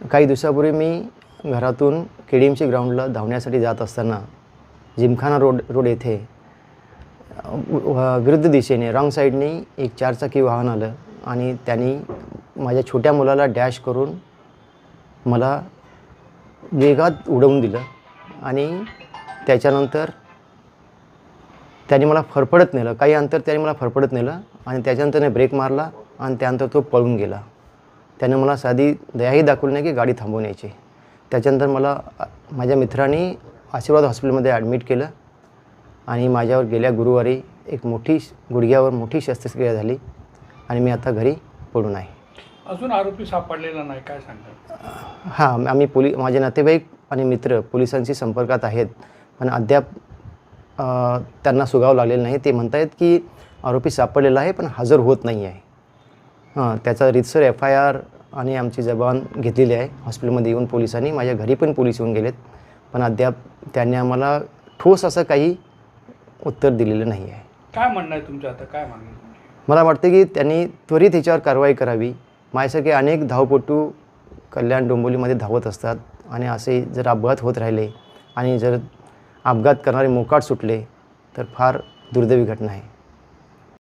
काही दिवसापूर्वी मी घरातून के डी एमसी ग्राउंडला धावण्यासाठी जात असताना जिमखाना रोड रोड येथे विरुद्ध दिशेने रॉंग साईडने एक चारचाकी वाहन आलं आणि त्यांनी माझ्या छोट्या मुलाला डॅश करून मला वेगात उडवून दिलं आणि त्याच्यानंतर त्याने मला फरफडत नेलं. काही अंतर त्याने मला फरफडत नेलं आणि त्याच्यानंतर त्याने ब्रेक मारला आणि त्यानंतर तो पळून गेला. त्याने मला साधी दयाही दाखवली नाही की गाडी थांबवण्याची त्याच्यानंतर मला माझ्या मित्रांनी आशीर्वाद हॉस्पिटलमध्ये ॲडमिट केलं आणि माझ्यावर गेल्या गुरुवारी एक मोठी गुडघ्यावर मोठी शस्त्रक्रिया झाली आणि मी आता घरी पडून आहे. अजून आरोपी सापडलेला नाही काय सांगतात हां आम्ही पोली माझे नातेवाईक आणि मित्र पोलिसांशी संपर्कात आहेत पण अद्याप त्यांना सुगाव लागलेलं नाही. ते म्हणत आहेत की आरोपी सापडलेला आहे पण हजर होत नाही आहे हां त्याचा रितसर एफ आय आर आणि आमची जबान घेतलेली आहे. हॉस्पिटलमध्ये येऊन पोलिसांनी माझ्या घरी पण पोलीस येऊन गेलेत. पण अद्याप त्यांनी आम्हाला ठोस असं काही उत्तर दिलेलं नाही आहे. काय म्हणणं आहे तुमचं आता? काय मागणी आहे तुमची? मला वाटतं की त्यांनी त्वरित ह्याच्यावर कारवाई करावी. माझ्यासारखे अनेक धावपटू कल्याण डोंबिवलीमध्ये धावत असतात. आणि असे जर अपघात होत राहिले आणि जर अपघात करणारे मोकाट सुटले तर फार दुर्दैवी घटना आहे.